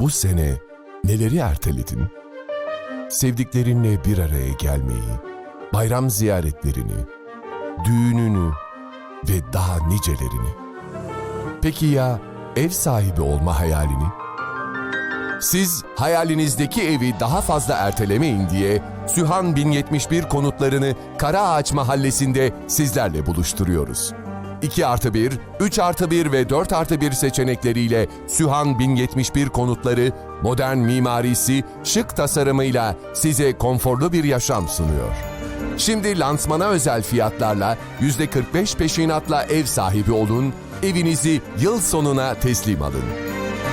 Bu sene neleri erteledin? Sevdiklerinle bir araya gelmeyi, bayram ziyaretlerini, düğününü ve daha nicelerini. Peki ya ev sahibi olma hayalini? Siz hayalinizdeki evi daha fazla ertelemeyin diye Sühan 1071 konutlarını Karaağaç Mahallesi'nde sizlerle buluşturuyoruz. 2 artı 1, 3 artı 1 ve 4 artı 1 seçenekleriyle Sühan 1071 konutları modern mimarisi, şık tasarımıyla size konforlu bir yaşam sunuyor. Şimdi lansmana özel fiyatlarla %45 peşinatla ev sahibi olun, evinizi yıl sonuna teslim alın.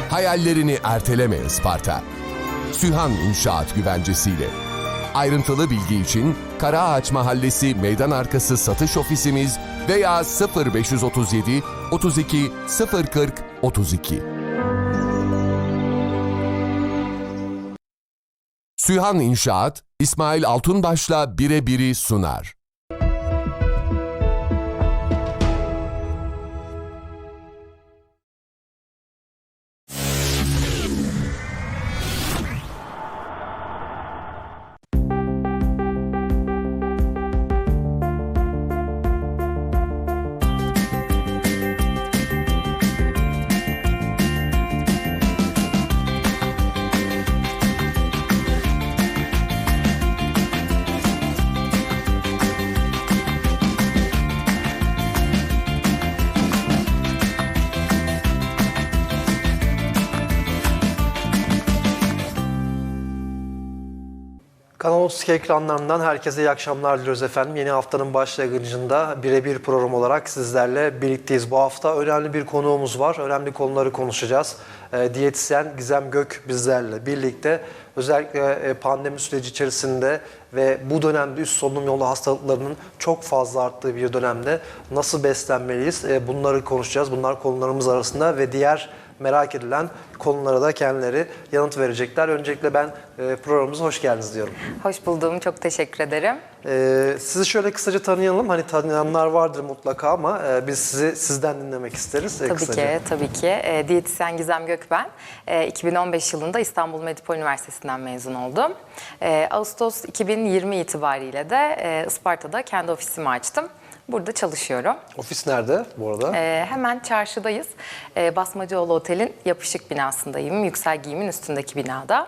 Hayallerini erteleme Isparta. Sühan İnşaat Güvencesi'yle. Ayrıntılı bilgi için Karaağaç Mahallesi Meydan Arkası Satış Ofisimiz veya 0537 32 040 32. Sühan İnşaat, İsmail Altunbaş'la birebiri sunar. Kanal 32 ekranlarından herkese iyi akşamlar diliyoruz efendim. Yeni haftanın başlangıcında birebir program olarak sizlerle birlikteyiz. Bu hafta önemli bir konuğumuz var. Önemli konuları konuşacağız. E, diyetisyen Gizem Gök bizlerle birlikte. Özellikle e, pandemi süreci içerisinde ve bu dönemde üst solunum yolu hastalıklarının çok fazla arttığı bir dönemde nasıl beslenmeliyiz? E, bunları konuşacağız. Bunlar konularımız arasında ve diğer merak edilen konulara da kendileri yanıt verecekler. Öncelikle ben e, programımıza hoş geldiniz diyorum. Hoş buldum. Çok teşekkür ederim. E, sizi şöyle kısaca tanıyalım. Hani tanıyanlar vardır mutlaka ama e, biz sizi sizden dinlemek isteriz. e, Tabii kısaca. ki, tabii ki. E, diyetisyen Gizem Gökben. E, 2015 yılında İstanbul Medipol Üniversitesi'nden mezun oldum. E, Ağustos 2020 itibariyle de e, Isparta'da kendi ofisimi açtım. Burada çalışıyorum. Ofis nerede bu arada? E, hemen çarşıdayız. E, Basmacıoğlu Otel'in yapışık binasındayım. Yüksel Giyim'in üstündeki binada.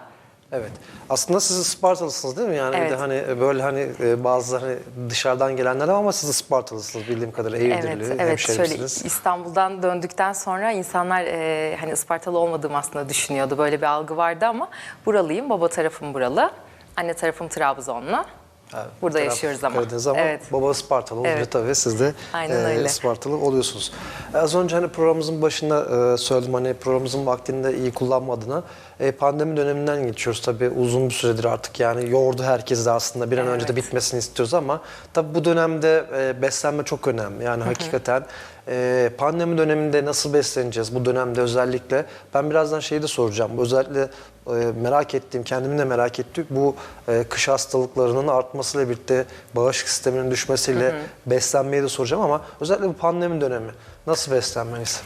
Evet. Aslında siz Ispartalısınız değil mi? Yani bir de Evet. hani böyle hani e, bazı hani dışarıdan gelenler ama siz Ispartalısınız bildiğim kadarıyla. Eğirdirli, Evet, evet. Şöyle. İstanbul'dan döndükten sonra insanlar e, hani Ispartalı olmadığım aslında düşünüyordu. Böyle bir algı vardı ama buralıyım. Baba tarafım buralı. Anne tarafım Trabzonlu. Evet, Burada yaşıyoruz ama. Karadeniz ama Evet. baba Ispartalı olunca Evet. tabii siz de e. Ispartalı oluyorsunuz. Az önce hani programımızın başında e, söyledim hani programımızın vaktini de iyi kullanma adına e, pandemi döneminden geçiyoruz tabii. Uzun bir süredir artık yani yordu herkesi de aslında bir an önce de Evet. bitmesini istiyoruz ama tabii bu dönemde e, beslenme çok önemli. Yani hakikaten e, pandemi döneminde nasıl besleneceğiz bu dönemde özellikle? Ben birazdan şeyi de soracağım. Özellikle merak ettiğim kendimi de merak ettik bu e, kış hastalıklarının artmasıyla birlikte bağışıklık sisteminin düşmesiyle beslenmeyi de soracağım ama özellikle bu pandemi dönemi nasıl beslenmeliyiz?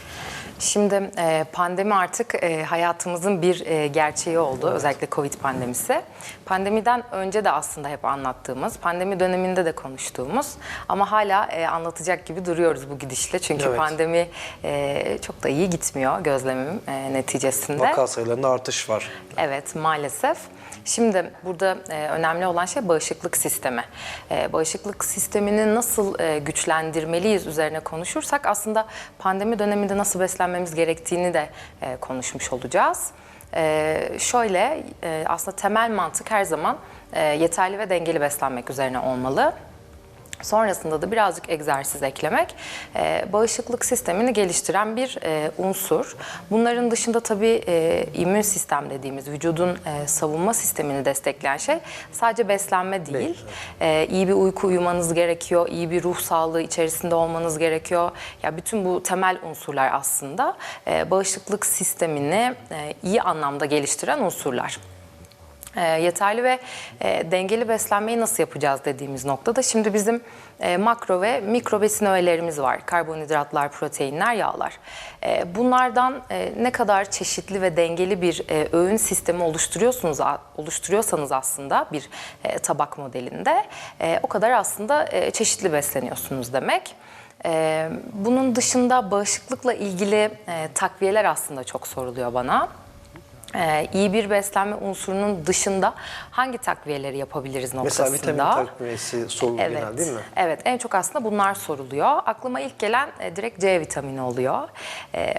Şimdi e, pandemi artık e, hayatımızın bir e, gerçeği oldu. Özellikle Covid pandemisi. Pandemiden önce de aslında hep anlattığımız, pandemi döneminde de konuştuğumuz ama hala e, anlatacak gibi duruyoruz bu gidişle. Çünkü Evet. pandemi e, çok da iyi gitmiyor gözlemim e, neticesinde. Vaka sayılarında artış var. Evet maalesef. Şimdi burada e, önemli olan şey bağışıklık sistemi. E, bağışıklık sistemini nasıl e, güçlendirmeliyiz üzerine konuşursak aslında pandemi döneminde nasıl beslenmemiz gerektiğini de e, konuşmuş olacağız. E, şöyle e, aslında temel mantık her zaman e, yeterli ve dengeli beslenmek üzerine olmalı. Sonrasında da birazcık egzersiz eklemek e, bağışıklık sistemini geliştiren bir e, unsur. Bunların dışında tabii e, immün sistem dediğimiz vücudun e, savunma sistemini destekleyen şey sadece beslenme değil. E, iyi bir uyku uyumanız gerekiyor, iyi bir ruh sağlığı içerisinde olmanız gerekiyor. Ya bütün bu temel unsurlar aslında e, bağışıklık sistemini e, iyi anlamda geliştiren unsurlar. E, yeterli ve e, dengeli beslenmeyi nasıl yapacağız dediğimiz noktada şimdi bizim e, makro ve mikro besin öğelerimiz var. Karbonhidratlar, proteinler, yağlar. E, bunlardan e, ne kadar çeşitli ve dengeli bir e, öğün sistemi oluşturuyorsunuz oluşturuyorsanız aslında bir e, tabak modelinde e, o kadar aslında e, çeşitli besleniyorsunuz demek. E, bunun dışında bağışıklıkla ilgili e, takviyeler aslında çok soruluyor bana. Ee, iyi bir beslenme unsurunun dışında hangi takviyeleri yapabiliriz noktasında. Mesela vitamin takviyesi sorulur Evet. genel değil mi? Evet, en çok aslında bunlar soruluyor. Aklıma ilk gelen e, direkt C vitamini oluyor. E,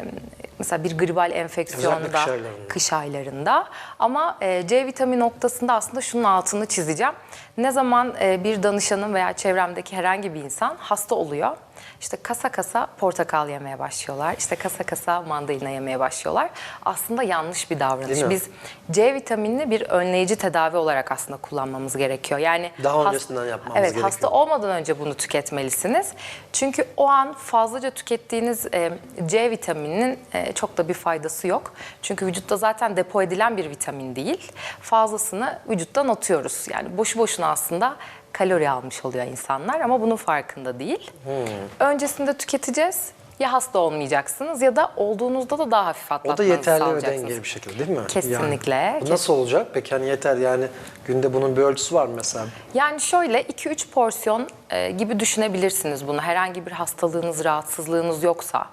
mesela bir gribal enfeksiyonda, kış aylarında. kış aylarında. Ama e, C vitamini noktasında aslında şunun altını çizeceğim. Ne zaman e, bir danışanım veya çevremdeki herhangi bir insan hasta oluyor, işte kasa kasa portakal yemeye başlıyorlar, işte kasa kasa mandalina yemeye başlıyorlar. Aslında yanlış bir davranış. Biz C vitaminini bir önleyici tedavi olarak aslında kullanmamız gerekiyor. Yani Daha öncesinden yapmamız Evet, gerekiyor. hasta olmadan önce bunu tüketmelisiniz. Çünkü o an fazlaca tükettiğiniz e, C vitamininin e, çok da bir faydası yok. Çünkü vücutta zaten depo edilen bir vitamin değil. Fazlasını vücuttan atıyoruz. Yani boşu boşuna aslında kalori almış oluyor insanlar ama bunun farkında değil. Hmm. Öncesinde tüketeceğiz. Ya hasta olmayacaksınız ya da olduğunuzda da daha hafif O da atlatmanızı yeterli ve sağlayacaksınız. dengeli bir şekilde değil mi? Kesinlikle. Yani, bu nasıl olacak? Peki hani yeter yani günde bunun bir ölçüsü var mı mesela? Yani şöyle 2-3 porsiyon e, gibi düşünebilirsiniz bunu. Herhangi bir hastalığınız, rahatsızlığınız yoksa,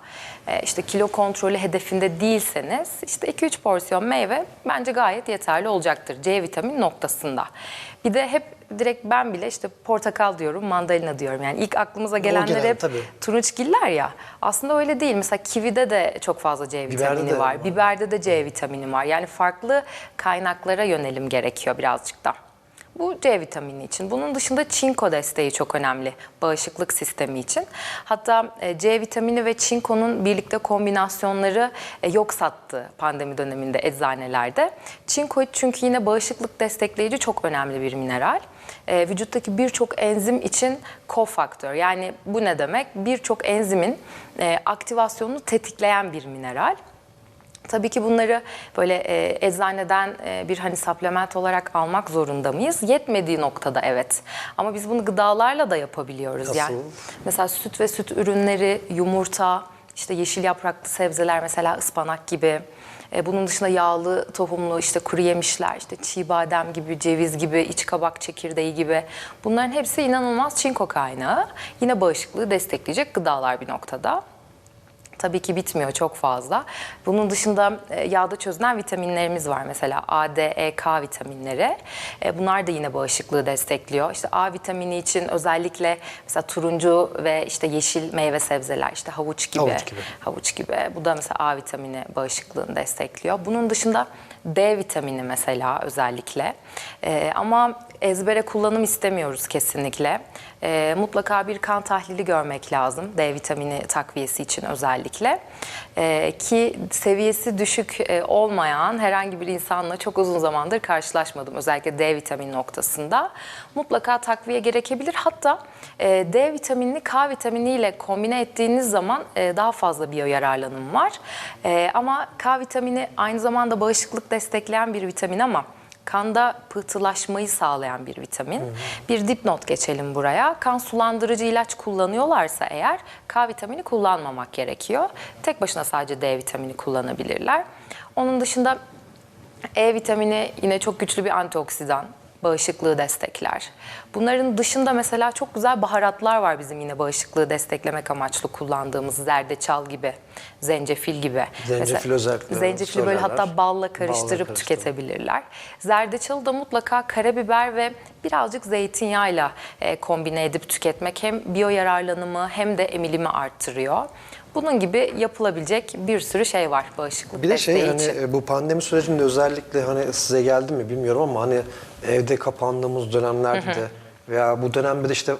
e, işte kilo kontrolü hedefinde değilseniz, işte 2-3 porsiyon meyve bence gayet yeterli olacaktır C vitamini noktasında. Bir de hep direkt ben bile işte portakal diyorum, mandalina diyorum. Yani ilk aklımıza gelenler genel, hep tabii. turunçgiller ya. Aslında öyle değil. Mesela kivide de çok fazla C Biberde vitamini de var. var. Biberde de C vitamini var. Yani farklı kaynaklara yönelim gerekiyor birazcık da. Bu C vitamini için. Bunun dışında çinko desteği çok önemli bağışıklık sistemi için. Hatta e, C vitamini ve çinkonun birlikte kombinasyonları e, yok sattı pandemi döneminde eczanelerde. Çinko çünkü yine bağışıklık destekleyici çok önemli bir mineral. E, vücuttaki birçok enzim için kofaktör. Yani bu ne demek? Birçok enzimin e, aktivasyonunu tetikleyen bir mineral. Tabii ki bunları böyle e, eczaneden e, bir hani supplement olarak almak zorunda mıyız? Yetmediği noktada evet. Ama biz bunu gıdalarla da yapabiliyoruz. Nasıl? Yani mesela süt ve süt ürünleri, yumurta, işte yeşil yapraklı sebzeler mesela ıspanak gibi. E, bunun dışında yağlı, tohumlu işte kuru yemişler, işte çiğ badem gibi, ceviz gibi, iç kabak çekirdeği gibi. Bunların hepsi inanılmaz çinko kaynağı. Yine bağışıklığı destekleyecek gıdalar bir noktada. Tabii ki bitmiyor çok fazla. Bunun dışında e, yağda çözünen vitaminlerimiz var mesela A, D, E, K vitaminleri. E, Bunlar da yine bağışıklığı destekliyor. İşte A vitamini için özellikle mesela turuncu ve işte yeşil meyve sebzeler işte havuç gibi. Havuç gibi. Havuç gibi. Bu da mesela A vitamini bağışıklığını destekliyor. Bunun dışında D vitamini mesela özellikle. E, ama ezbere kullanım istemiyoruz kesinlikle. E, mutlaka bir kan tahlili görmek lazım D vitamini takviyesi için özellikle. E, ki seviyesi düşük e, olmayan herhangi bir insanla çok uzun zamandır karşılaşmadım. Özellikle D vitamini noktasında. Mutlaka takviye gerekebilir. Hatta e, D vitaminini K vitaminiyle kombine ettiğiniz zaman e, daha fazla biyoyararlanım var. E, ama K vitamini aynı zamanda bağışıklık destekleyen bir vitamin ama kanda pıhtılaşmayı sağlayan bir vitamin. Bir dipnot geçelim buraya. Kan sulandırıcı ilaç kullanıyorlarsa eğer K vitamini kullanmamak gerekiyor. Tek başına sadece D vitamini kullanabilirler. Onun dışında E vitamini yine çok güçlü bir antioksidan. Bağışıklığı destekler. Bunların dışında mesela çok güzel baharatlar var bizim yine bağışıklığı desteklemek amaçlı kullandığımız zerdeçal gibi, zencefil gibi. Zencefil Mesela özellikle Zencefili böyle söylerler. hatta balla karıştırıp karıştırıp. tüketebilirler. Zerdeçalı da mutlaka karabiber ve birazcık zeytinyağıyla e, kombine edip tüketmek hem biyoyararlanımı hem de emilimi arttırıyor. Bunun gibi yapılabilecek bir sürü şey var bağışıklık Bir de şey desteği hani için. e, bu pandemi sürecinde özellikle hani size geldi mi bilmiyorum ama hani evde kapandığımız dönemlerde de. Veya bu dönemde de işte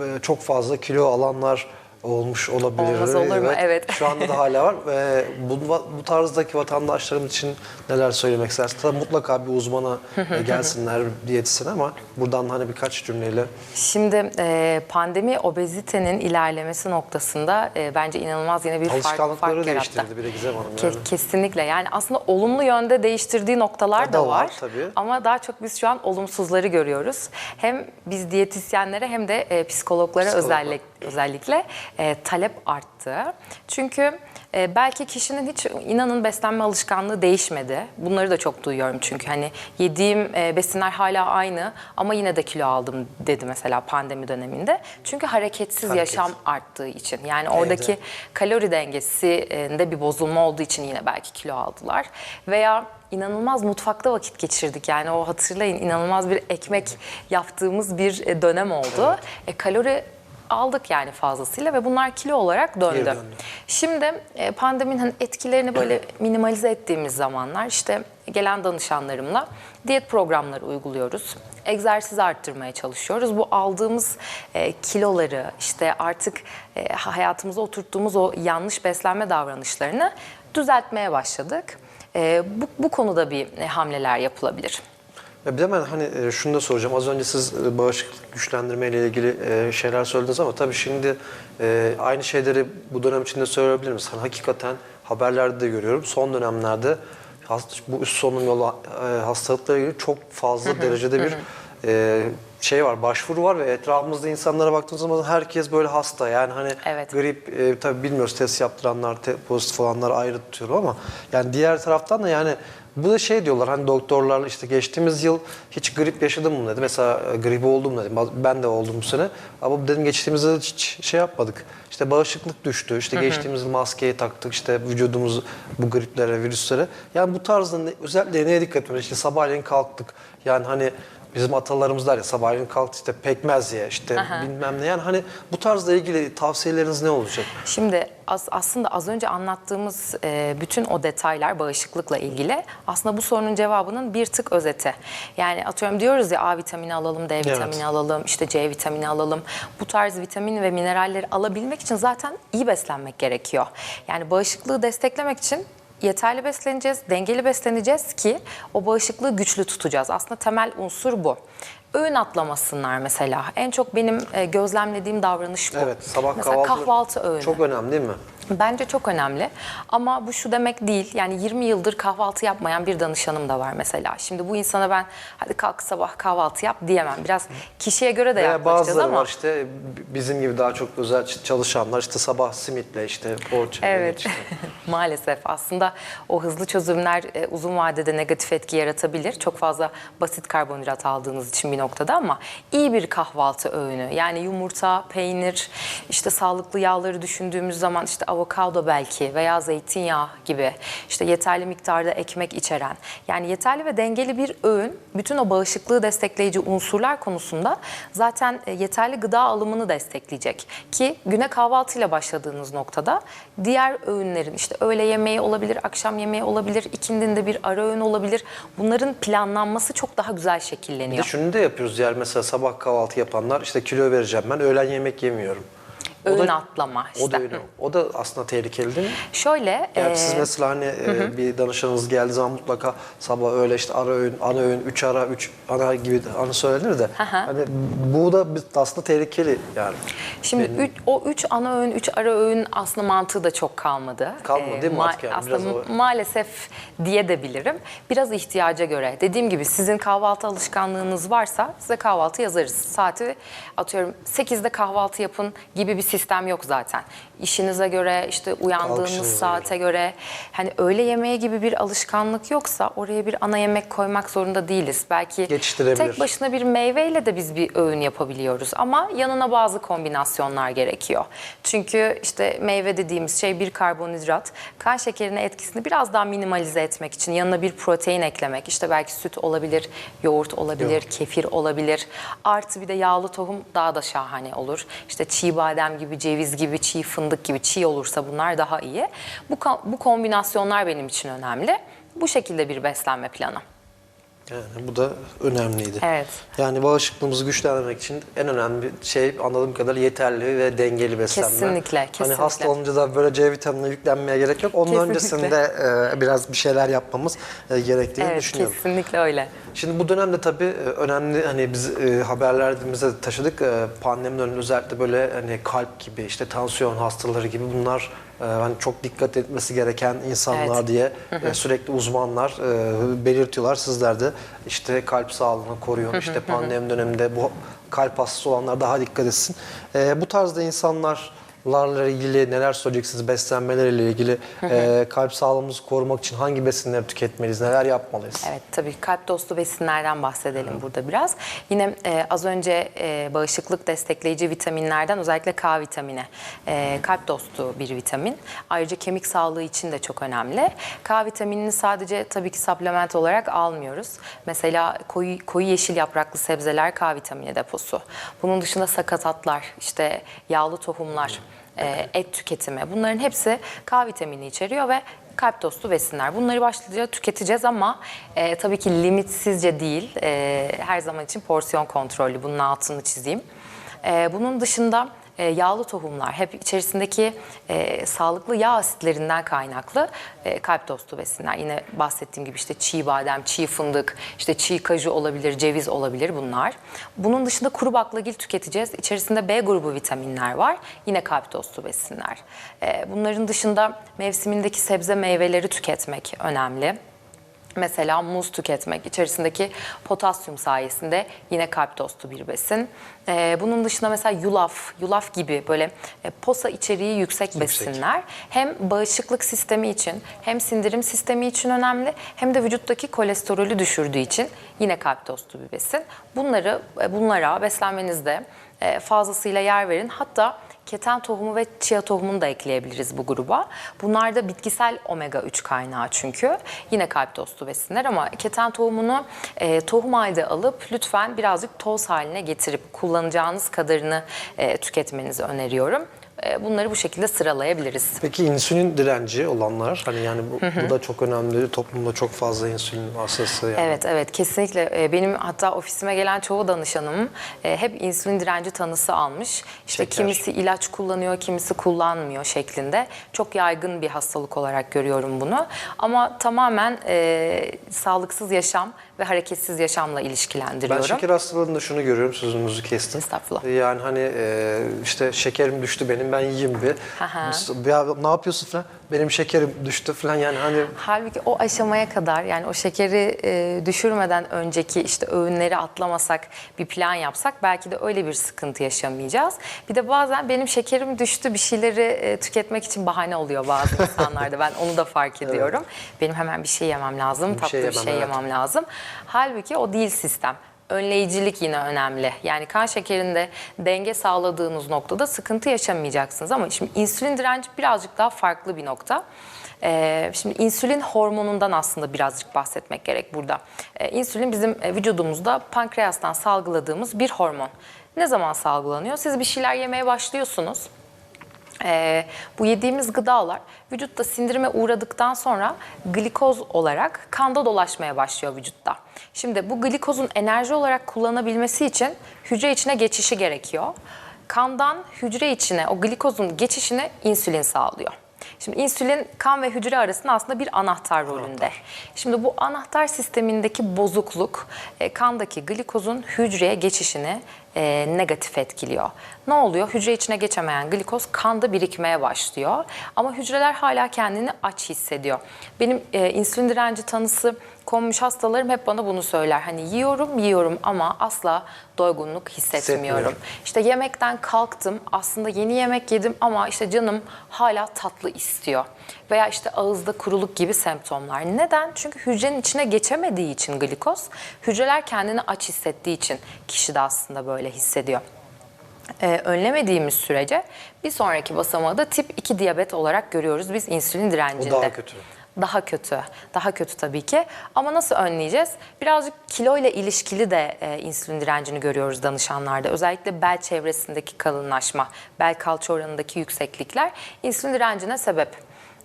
e, çok fazla kilo alanlar olmuş olabilir. Olmaz olur mu? Evet. Şu anda da hala var. Ve bu, bu tarzdaki vatandaşlarımız için neler söylemek istersin? Tabii mutlaka bir uzmana gelsinler diyetisyen ama buradan hani birkaç cümleyle Şimdi e, pandemi obezitenin ilerlemesi noktasında e, bence inanılmaz yine bir fark, fark değiştirdi bir de Gizem Hanım. Ke- Yani. kesinlikle yani aslında olumlu yönde değiştirdiği noktalar Da da, var, var. tabii. Ama daha çok biz şu an olumsuzları görüyoruz. Hem biz diyetisyenlere hem de e, psikologlara Psikologlar. özellik, özellikle e, talep arttı. Çünkü e, belki kişinin hiç inanın beslenme alışkanlığı değişmedi. Bunları da çok duyuyorum çünkü hani yediğim e, besinler hala aynı ama yine de kilo aldım dedi mesela pandemi döneminde. Çünkü hareketsiz Hareket. yaşam arttığı için. Yani oradaki kalori dengesinde bir bozulma olduğu için yine belki kilo aldılar. Veya inanılmaz mutfakta vakit geçirdik. Yani o hatırlayın inanılmaz bir ekmek yaptığımız bir e, dönem oldu. E, kalori aldık yani fazlasıyla ve bunlar kilo olarak döndü. Geri döndü. Şimdi e, pandeminin hani etkilerini böyle minimalize ettiğimiz zamanlar işte gelen danışanlarımla diyet programları uyguluyoruz. Egzersiz arttırmaya çalışıyoruz. Bu aldığımız e, kiloları işte artık e, hayatımıza oturttuğumuz o yanlış beslenme davranışlarını düzeltmeye başladık. E, bu, bu konuda bir hamleler yapılabilir. Ya bir de ben hani e, şunu da soracağım. Az önce siz e, bağışıklık güçlendirme ile ilgili e, şeyler söylediniz ama tabii şimdi aynı şeyleri bu dönem içinde söyleyebilir misiniz? Hani hakikaten haberlerde de görüyorum. Son dönemlerde bu üst solunum yolu hastalıklara ilgili çok fazla derecede bir e, şey var, başvuru var ve etrafımızda insanlara baktığımız zaman herkes böyle hasta. Yani hani Evet. grip e, tabii bilmiyoruz test yaptıranlar, te, pozitif olanlar ayrı tutuyorum ama yani diğer taraftan da yani bu da şey diyorlar hani doktorlarla işte geçtiğimiz yıl hiç grip yaşadım mı dedi. Mesela e, gribi oldum dedim. Ben de oldum bu sene. Ama dedim geçtiğimiz yıl hiç şey yapmadık. İşte bağışıklık düştü. İşte geçtiğimiz yıl maskeyi taktık. İşte vücudumuz bu griplere, virüslere. Yani bu tarzda özellikle neye dikkat etmeliyiz? İşte sabahleyin kalktık. Yani hani Bizim atalarımız der ya sabahleyin kalk işte pekmez ye işte bilmem ne. Yani hani bu tarzla ilgili tavsiyeleriniz ne olacak? Şimdi as- aslında az önce anlattığımız e, bütün o detaylar bağışıklıkla ilgili aslında bu sorunun cevabının bir tık özeti. Yani atıyorum diyoruz ya A vitamini alalım, D vitamini Evet. alalım, işte C vitamini alalım. Bu tarz vitamin ve mineralleri alabilmek için zaten iyi beslenmek gerekiyor. Yani bağışıklığı desteklemek için yeterli besleneceğiz, dengeli besleneceğiz ki o bağışıklığı güçlü tutacağız. Aslında temel unsur bu. Öğün atlamasınlar mesela. En çok benim e, gözlemlediğim davranış bu. Evet sabah mesela kahvaltı, kahvaltı öğünü. çok önemli değil mi? Bence çok önemli ama bu şu demek değil. Yani 20 yıldır kahvaltı yapmayan bir danışanım da var mesela. Şimdi bu insana ben hadi kalk sabah kahvaltı yap diyemem. Biraz kişiye göre de Veya yaklaşacağız bazıları ama. var işte bizim gibi daha çok özel çalışanlar işte sabah simitle işte poğaça Evet. işte. Maalesef aslında o hızlı çözümler e, uzun vadede negatif etki yaratabilir. Çok fazla basit karbonhidrat aldığınız için bir noktada ama iyi bir kahvaltı öğünü yani yumurta, peynir, işte sağlıklı yağları düşündüğümüz zaman işte avokado belki veya zeytinyağı gibi işte yeterli miktarda ekmek içeren yani yeterli ve dengeli bir öğün bütün o bağışıklığı destekleyici unsurlar konusunda zaten e, yeterli gıda alımını destekleyecek ki güne kahvaltıyla başladığınız noktada diğer öğünlerin işte öğle yemeği olabilir, akşam yemeği olabilir, ikindinde bir ara öğün olabilir. Bunların planlanması çok daha güzel Bir de şekilleniyor. şunu da yapıyoruz yani mesela sabah kahvaltı yapanlar işte kilo vereceğim ben öğlen yemek yemiyorum. O Öğün da- atlama işte. O da öyle. O da aslında tehlikeli değil mi? Şöyle Yani e, siz mesela hani e, bir danışanınız geldiği zaman mutlaka sabah öyle işte ara öğün, ana öğün, üç ara, üç ana gibi ana söylenir de. hani bu da aslında tehlikeli yani. Şimdi üç- o üç ana öğün, üç ara öğün aslında mantığı da çok kalmadı. Ee, Kalmadı değil mi artık yani? Aslında Biraz maalesef diye de bilirim. Biraz ihtiyaca göre. Dediğim gibi sizin kahvaltı alışkanlığınız varsa size kahvaltı yazarız. Saati atıyorum 8'de kahvaltı yapın gibi bir sistem yok zaten. İşinize göre işte uyandığınız saate göre hani öğle yemeği gibi bir alışkanlık yoksa oraya bir ana yemek koymak zorunda değiliz. Belki tek başına bir meyveyle de biz bir öğün yapabiliyoruz ama yanına bazı kombinasyonlar gerekiyor. Çünkü işte meyve dediğimiz şey bir karbonhidrat. Kan şekerine etkisini biraz daha minimalize etmek için yanına bir protein eklemek. işte belki süt olabilir, yoğurt olabilir, kefir olabilir. Artı bir de yağlı tohum daha da şahane olur. İşte çiğ badem gibi, ceviz gibi, çiğ fındık gibi çiğ olursa bunlar daha iyi. Bu, bu kombinasyonlar benim için önemli. Bu şekilde bir beslenme planı. Yani bu da önemliydi. Evet. Yani bağışıklığımızı güçlendirmek için en önemli şey anladığım kadarıyla yeterli ve dengeli beslenme. Kesinlikle, Hani kesinlikle. hasta olunca da böyle C vitamini yüklenmeye gerek yok. Onun Kesinlikle. öncesinde e, biraz bir şeyler yapmamız e, gerektiğini Evet, düşünüyorum. kesinlikle öyle. Şimdi bu dönemde tabii e, önemli hani biz e, haberlerimize taşıdık. E, pandemi döneminde özellikle böyle hani kalp gibi işte tansiyon hastaları gibi bunlar hani çok dikkat etmesi gereken insanlar Evet. diye e, sürekli uzmanlar e, belirtiyorlar. Sizler de işte kalp sağlığını koruyun. işte pandemi döneminde bu kalp hastası olanlar daha dikkat etsin. E, bu tarzda insanlar larla ilgili neler söyleyeceksiniz? Beslenmeleriyle ilgili e, kalp sağlığımızı korumak için hangi besinleri tüketmeliyiz? Neler yapmalıyız? Evet tabii kalp dostu besinlerden bahsedelim burada biraz. Yine e, az önce e, bağışıklık destekleyici vitaminlerden özellikle K vitamini e, kalp dostu bir vitamin. Ayrıca kemik sağlığı için de çok önemli. K vitaminini sadece tabii ki supplement olarak almıyoruz. Mesela koyu, koyu yeşil yapraklı sebzeler K vitamini deposu. Bunun dışında sakatatlar, işte yağlı tohumlar, e, et tüketimi bunların hepsi K vitamini içeriyor ve kalp dostu besinler. Bunları başlıca tüketeceğiz ama e, tabii ki limitsizce değil. E, her zaman için porsiyon kontrollü. Bunun altını çizeyim. E, bunun dışında e, yağlı tohumlar hep içerisindeki e, sağlıklı yağ asitlerinden kaynaklı e, kalp dostu besinler. Yine bahsettiğim gibi işte çiğ badem, çiğ fındık, işte çiğ kaju olabilir, ceviz olabilir bunlar. Bunun dışında kuru baklagil tüketeceğiz. İçerisinde B grubu vitaminler var. Yine kalp dostu besinler. E, bunların dışında mevsimindeki sebze meyveleri tüketmek önemli. Mesela muz tüketmek içerisindeki potasyum sayesinde yine kalp dostu bir besin. Ee, bunun dışında mesela yulaf, yulaf gibi böyle e, posa içeriği yüksek, besinler hem bağışıklık sistemi için hem sindirim sistemi için önemli hem de vücuttaki kolesterolü düşürdüğü için yine kalp dostu bir besin. Bunları e, bunlara beslenmenizde e, fazlasıyla yer verin. Hatta Keten tohumu ve chia tohumunu da ekleyebiliriz bu gruba. Bunlar da bitkisel omega 3 kaynağı çünkü. Yine kalp dostu besinler ama keten tohumunu e, tohum halde alıp lütfen birazcık toz haline getirip kullanacağınız kadarını e, tüketmenizi öneriyorum. E, bunları bu şekilde sıralayabiliriz. Peki insülin direnci olanlar hani yani bu, bu da çok önemli. Toplumda çok fazla insülin hastası yani. Evet evet kesinlikle Ee, benim hatta ofisime gelen çoğu danışanım e, hep insülin direnci tanısı almış. İşte Şeker. kimisi ilaç kullanıyor, kimisi kullanmıyor şeklinde. Çok yaygın bir hastalık olarak görüyorum bunu. Ama tamamen e, sağlıksız yaşam ve hareketsiz yaşamla Ben ilişkilendiriyorum. şeker hastalığında şunu görüyorum sözünüzü kestim. Estağfurullah. Yani hani e, işte şekerim düştü benim ben yiyeyim bir. Ya ne yapıyorsun falan? Benim şekerim düştü falan yani hani Halbuki o aşamaya kadar yani o şekeri e, düşürmeden önceki işte öğünleri atlamasak bir plan yapsak belki de öyle bir sıkıntı yaşamayacağız. Bir de bazen benim şekerim düştü bir şeyleri e, tüketmek için bahane oluyor bazı insanlarda. Ben onu da fark ediyorum. Benim hemen bir şey yemem lazım, Bir tatlı şey bir yemem, şey evet. yemem lazım. Halbuki o değil sistem. Önleyicilik yine önemli. Yani kan şekerinde denge sağladığınız noktada sıkıntı yaşamayacaksınız. Ama şimdi insülin direnci birazcık daha farklı bir nokta. Ee, şimdi insülin hormonundan aslında birazcık bahsetmek gerek burada. Ee, insülin bizim e, vücudumuzda pankreastan salgıladığımız bir hormon. Ne zaman salgılanıyor? Siz bir şeyler yemeye başlıyorsunuz. Ee, bu yediğimiz gıdalar vücutta sindirime uğradıktan sonra glikoz olarak kanda dolaşmaya başlıyor vücutta. Şimdi bu glikozun enerji olarak kullanabilmesi için hücre içine geçişi gerekiyor. Kandan hücre içine o glikozun geçişini insülin sağlıyor. Şimdi insülin kan ve hücre arasında aslında bir anahtar rolünde. Şimdi bu anahtar sistemindeki bozukluk e, kandaki glikozun hücreye geçişini e, negatif etkiliyor. Ne oluyor? Hücre içine geçemeyen glikoz kanda birikmeye başlıyor. Ama hücreler hala kendini aç hissediyor. Benim e, insülin direnci tanısı konmuş hastalarım hep bana bunu söyler. Hani yiyorum yiyorum ama asla doygunluk hissetmiyorum. Hissetmiyorum. İşte yemekten kalktım aslında yeni yemek yedim ama işte canım hala tatlı istiyor. Veya işte ağızda kuruluk gibi semptomlar. Neden? Çünkü hücrenin içine geçemediği için glikoz, hücreler kendini aç hissettiği için kişi de aslında böyle hissediyor. Ee, önlemediğimiz sürece bir sonraki basamağı da tip 2 diyabet olarak görüyoruz biz insülin direncinde. O daha kötü. Daha kötü. Daha kötü tabii ki. Ama nasıl önleyeceğiz? Birazcık kilo ile ilişkili de e, insülin direncini görüyoruz danışanlarda. Özellikle bel çevresindeki kalınlaşma, bel kalça oranındaki yükseklikler insülin direncine sebep.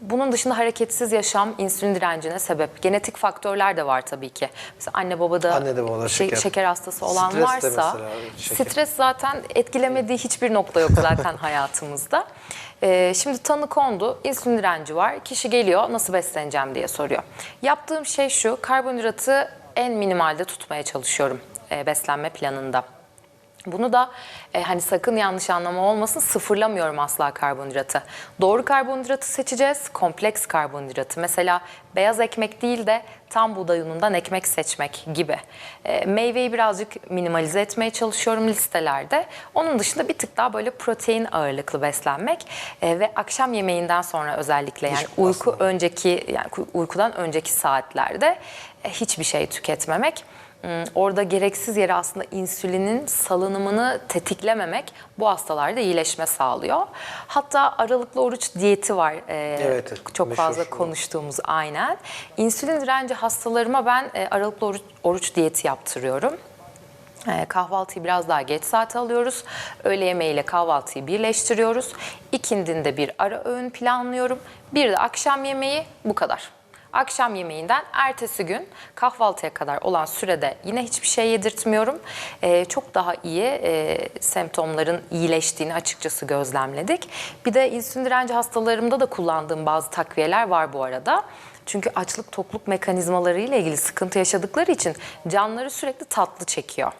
bunun dışında hareketsiz yaşam insülin direncine sebep. Genetik faktörler de var tabii ki. Mesela anne babada Anne de babada şey- şeker. şeker hastası olan Stres de varsa mesela şeker. stres zaten etkilemediği hiçbir nokta yok zaten hayatımızda. Ee, şimdi tanı kondu, insülin direnci var. Kişi geliyor nasıl besleneceğim diye soruyor. Yaptığım şey şu, karbonhidratı en minimalde tutmaya çalışıyorum e, beslenme planında. Bunu da e, hani sakın yanlış anlama olmasın sıfırlamıyorum asla karbonhidratı. Doğru karbonhidratı seçeceğiz, kompleks karbonhidratı. Mesela beyaz ekmek değil de tam buğday unundan ekmek seçmek gibi. E, meyveyi birazcık minimalize etmeye çalışıyorum listelerde. Onun dışında bir tık daha böyle protein ağırlıklı beslenmek e, ve akşam yemeğinden sonra özellikle yani uyku önceki yani uykudan önceki saatlerde e, hiçbir şey tüketmemek. Hmm, Orada gereksiz yere aslında insülinin salınımını tetiklememek bu hastalarda iyileşme sağlıyor. Hatta aralıklı oruç diyeti var. Ee, Evet, Çok meşhur. fazla konuştuğumuz aynen. İnsülin direnci hastalarıma ben e, aralıklı oruç, oruç diyeti yaptırıyorum. Ee, Kahvaltıyı biraz daha geç saate alıyoruz. Öğle yemeğiyle kahvaltıyı birleştiriyoruz. İkindinde bir ara öğün planlıyorum. Bir de akşam yemeği bu kadar. Akşam yemeğinden ertesi gün kahvaltıya kadar olan sürede yine hiçbir şey yedirtmiyorum. Ee, çok daha iyi e, semptomların iyileştiğini açıkçası gözlemledik. Bir de insülin direnci hastalarımda da kullandığım bazı takviyeler var bu arada. Çünkü açlık tokluk mekanizmaları ile ilgili sıkıntı yaşadıkları için canları sürekli tatlı çekiyor.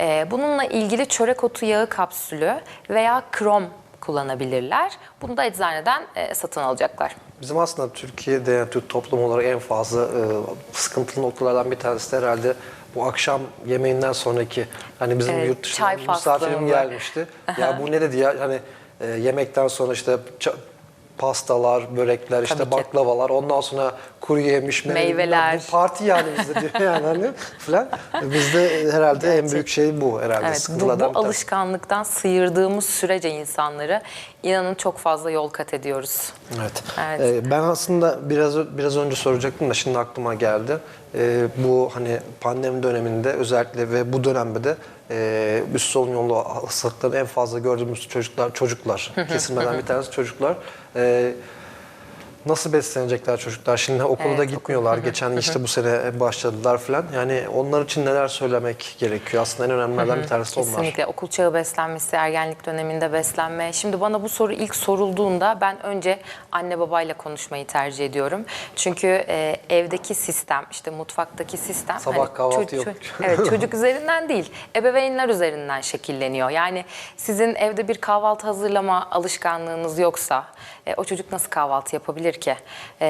Ee, bununla ilgili çörek otu yağı kapsülü veya krom kullanabilirler. Bunu da eczaneden e, satın alacaklar. Bizim aslında Türkiye'de yani Türk toplum olarak en fazla e, sıkıntılı noktalardan bir tanesi de herhalde bu akşam yemeğinden sonraki hani bizim Evet, yurt dışından misafirim gelmişti. ya bu ne dedi ya hani e, yemekten sonra işte pastalar, börekler, işte Tabii ki. baklavalar, ondan sonra kuru yemiş, meyve- Meyveler. Bu parti yani bizde diyor yani hani falan. Bizde herhalde en büyük şey bu herhalde Evet, bu, bu alışkanlıktan sıyırdığımız sürece insanları inanın çok fazla yol kat ediyoruz. Evet. Evet. Ee, ben aslında biraz biraz önce soracaktım da şimdi aklıma geldi. Ee, bu hani pandemi döneminde özellikle ve bu dönemde de e, üst solunum yolu hastalıklarını en fazla gördüğümüz çocuklar çocuklar. Kesilmeden bir tanesi çocuklar. Ee, Nasıl beslenecekler çocuklar? Şimdi okula da Evet, gitmiyorlar. Geçen işte bu sene başladılar falan. Yani onlar için neler söylemek gerekiyor? Aslında en önemlilerden bir tanesi onlar. Kesinlikle okul çağı beslenmesi, ergenlik döneminde beslenme. Şimdi bana bu soru ilk sorulduğunda ben önce anne babayla konuşmayı tercih ediyorum. Çünkü e, evdeki sistem, işte mutfaktaki sistem hani Sabah kahvaltı ço- yok. evet, çocuk üzerinden değil, ebeveynler üzerinden şekilleniyor. Yani sizin evde bir kahvaltı hazırlama alışkanlığınız yoksa e, o çocuk nasıl kahvaltı yapabilir ki? E,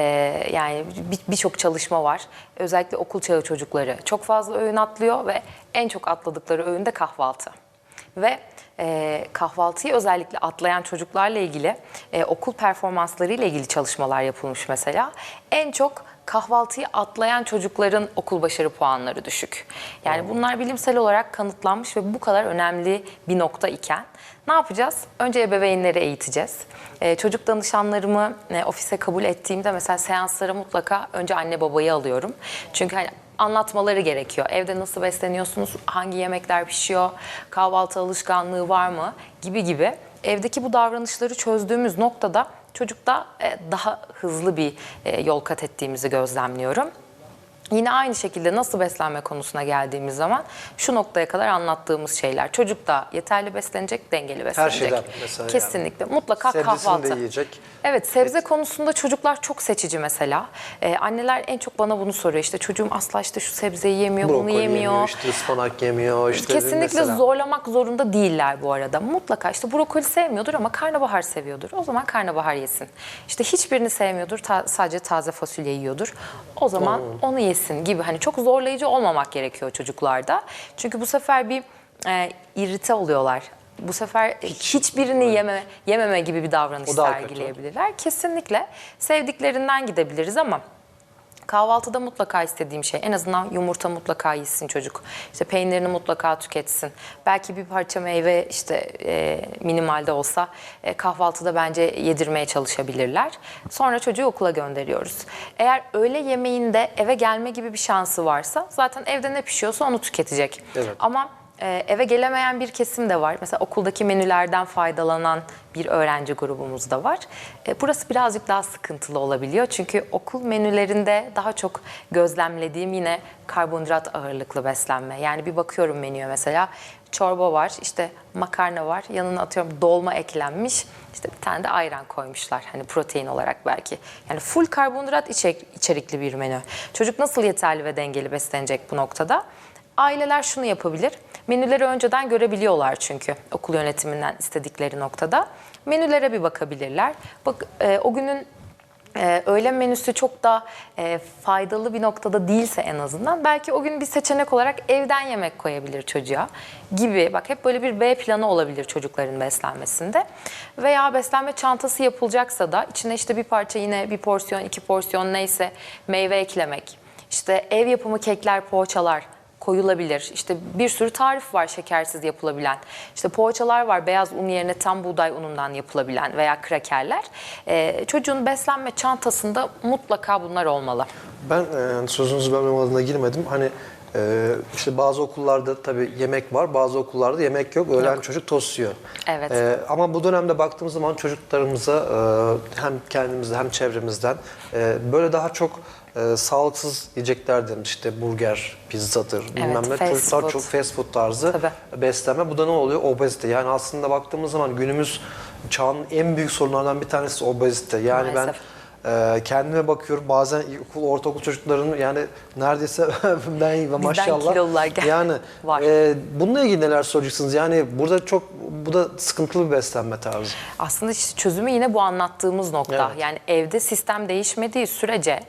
yani bir- birçok çalışma var. Özellikle okul çağı çocukları çok fazla öğün atlıyor ve en çok atladıkları öğün de kahvaltı. Ve e, kahvaltıyı özellikle atlayan çocuklarla ilgili e, okul performansları ile ilgili çalışmalar yapılmış mesela. En çok kahvaltıyı atlayan çocukların okul başarı puanları düşük. Yani bunlar bilimsel olarak kanıtlanmış ve bu kadar önemli bir nokta iken ne yapacağız? Önce ebeveynleri eğiteceğiz. E, çocuk danışanlarımı e, ofise kabul ettiğimde mesela seanslara mutlaka önce anne babayı alıyorum. Çünkü hani anlatmaları gerekiyor. Evde nasıl besleniyorsunuz, hangi yemekler pişiyor, kahvaltı alışkanlığı var mı gibi gibi. Evdeki bu davranışları çözdüğümüz noktada çocukta e, daha hızlı bir e, yol kat ettiğimizi gözlemliyorum. Yine aynı şekilde nasıl beslenme konusuna geldiğimiz zaman şu noktaya kadar anlattığımız şeyler. Çocuk da yeterli beslenecek, dengeli beslenecek. şeyden mesela yani. Kesinlikle. Mutlaka Sebzesini de kahvaltı. yiyecek. Evet sebze konusunda çocuklar çok seçici mesela. Ee, anneler en çok bana bunu soruyor. İşte çocuğum asla işte şu sebzeyi yemiyor, bunu Brokoli yemiyor. yemiyor, işte ıspanak yemiyor. Işte Kesinlikle mesela. zorlamak zorunda değiller bu arada. Mutlaka işte brokoli sevmiyordur ama karnabahar seviyordur. O zaman karnabahar yesin. İşte hiçbirini sevmiyordur, ta- sadece taze fasulye yiyordur. O zaman onu yesin gibi. Hani çok zorlayıcı olmamak gerekiyor çocuklarda. Çünkü bu sefer bir e, irite oluyorlar. Bu sefer hiçbirini yeme, yememe gibi bir davranış daha kötü. sergileyebilirler. Kesinlikle sevdiklerinden gidebiliriz ama Kahvaltıda mutlaka istediğim şey en azından yumurta mutlaka yesin çocuk. İşte peynirini mutlaka tüketsin. Belki bir parça meyve işte e, minimalde olsa e, kahvaltıda bence yedirmeye çalışabilirler. Sonra çocuğu okula gönderiyoruz. Eğer öğle yemeğinde eve gelme gibi bir şansı varsa zaten evde ne pişiyorsa onu tüketecek. Evet. Ama e, eve gelemeyen bir kesim de var. Mesela okuldaki menülerden faydalanan bir öğrenci grubumuz da var. E, burası birazcık daha sıkıntılı olabiliyor. Çünkü okul menülerinde daha çok gözlemlediğim yine karbonhidrat ağırlıklı beslenme. Yani bir bakıyorum menüye mesela çorba var, işte makarna var, yanına atıyorum dolma eklenmiş. İşte bir tane de ayran koymuşlar hani protein olarak belki. Yani full karbonhidrat içerik- içerikli bir menü. Çocuk nasıl yeterli ve dengeli beslenecek bu noktada? Aileler şunu yapabilir. Menüleri önceden görebiliyorlar çünkü okul yönetiminden istedikleri noktada. Menülere bir bakabilirler. Bak e, o günün e, öğle menüsü çok da e, faydalı bir noktada değilse en azından belki o gün bir seçenek olarak evden yemek koyabilir çocuğa gibi. Bak hep böyle bir B planı olabilir çocukların beslenmesinde. Veya beslenme çantası yapılacaksa da içine işte bir parça yine bir porsiyon, iki porsiyon neyse meyve eklemek. İşte ev yapımı kekler, poğaçalar koyulabilir. İşte bir sürü tarif var şekersiz yapılabilen. İşte poğaçalar var beyaz un yerine tam buğday unundan yapılabilen veya krakerler. Ee, çocuğun beslenme çantasında mutlaka bunlar olmalı. Ben e, sözünüzü bölmem adına girmedim. Hani e, işte bazı okullarda tabii yemek var, bazı okullarda yemek yok. Öğlen çocuk tost yiyor. Evet. E, ama bu dönemde baktığımız zaman çocuklarımıza e, hem kendimizde hem çevremizden e, böyle daha çok e, sağlıksız yiyeceklerden işte burger, pizzadır bilmem ne. Çocuklar food. çok fast food tarzı Tabii. beslenme. Bu da ne oluyor? Obezite. Yani aslında baktığımız zaman günümüz çağın en büyük sorunlarından bir tanesi obezite. Yani Maalesef. ben ee, kendime bakıyorum bazen ilkokul, ortaokul çocuklarının yani neredeyse ben maşallah. kilolular gel- Yani var. e, bununla ilgili neler söyleyeceksiniz? Yani burada çok bu da sıkıntılı bir beslenme tarzı. Aslında işte çözümü yine bu anlattığımız nokta. Evet. Yani evde sistem değişmediği sürece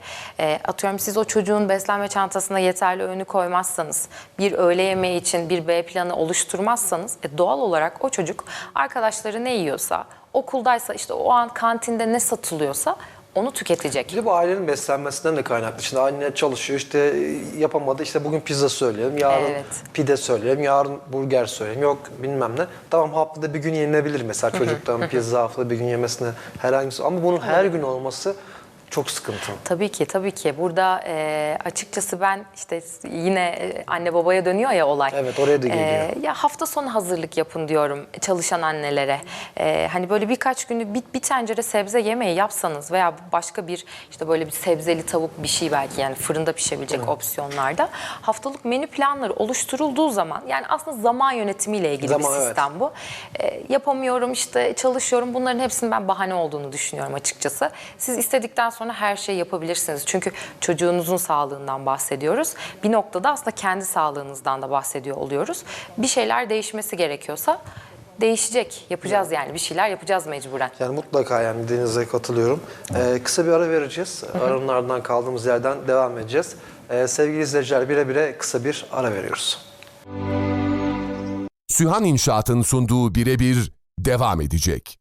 e, atıyorum siz o çocuğun beslenme çantasına yeterli öğünü koymazsanız, bir öğle yemeği için bir B planı oluşturmazsanız e, doğal olarak o çocuk arkadaşları ne yiyorsa, okuldaysa işte o an kantinde ne satılıyorsa onu tüketecek. Bir bu ailenin beslenmesinden de kaynaklı. Şimdi anne çalışıyor işte e, yapamadı işte bugün pizza söyleyelim, yarın Evet. pide söyleyelim, yarın burger söyleyelim. Yok bilmem ne. Tamam haftada bir gün yenilebilir mesela çocuktan pizza haftada bir gün yemesine herhangi bir Ama bunun her gün olması çok sıkıntı. Tabii ki, tabii ki. Burada e, açıkçası ben işte yine e, anne babaya dönüyor ya olay. Evet, oraya da geliyor. E, ya hafta sonu hazırlık yapın diyorum çalışan annelere. E, hani böyle birkaç günü bir, bir tencere sebze yemeği yapsanız veya başka bir işte böyle bir sebzeli tavuk bir şey belki yani fırında pişebilecek opsiyonlarda haftalık menü planları oluşturulduğu zaman yani aslında zaman yönetimiyle ilgili Zaman, bir evet. sistem bu. E, yapamıyorum işte çalışıyorum bunların hepsinin ben bahane olduğunu düşünüyorum açıkçası. Siz istedikten sonra her şeyi yapabilirsiniz. Çünkü çocuğunuzun sağlığından bahsediyoruz. Bir noktada aslında kendi sağlığınızdan da bahsediyor oluyoruz. Bir şeyler değişmesi gerekiyorsa değişecek. Yapacağız yani bir şeyler yapacağız mecburen. Yani mutlaka yani dediğinize katılıyorum. Ee, kısa bir ara vereceğiz. Aranın ardından kaldığımız yerden devam edeceğiz. Ee, sevgili izleyiciler bire bire kısa bir ara veriyoruz. Sühan İnşaat'ın sunduğu birebir devam edecek.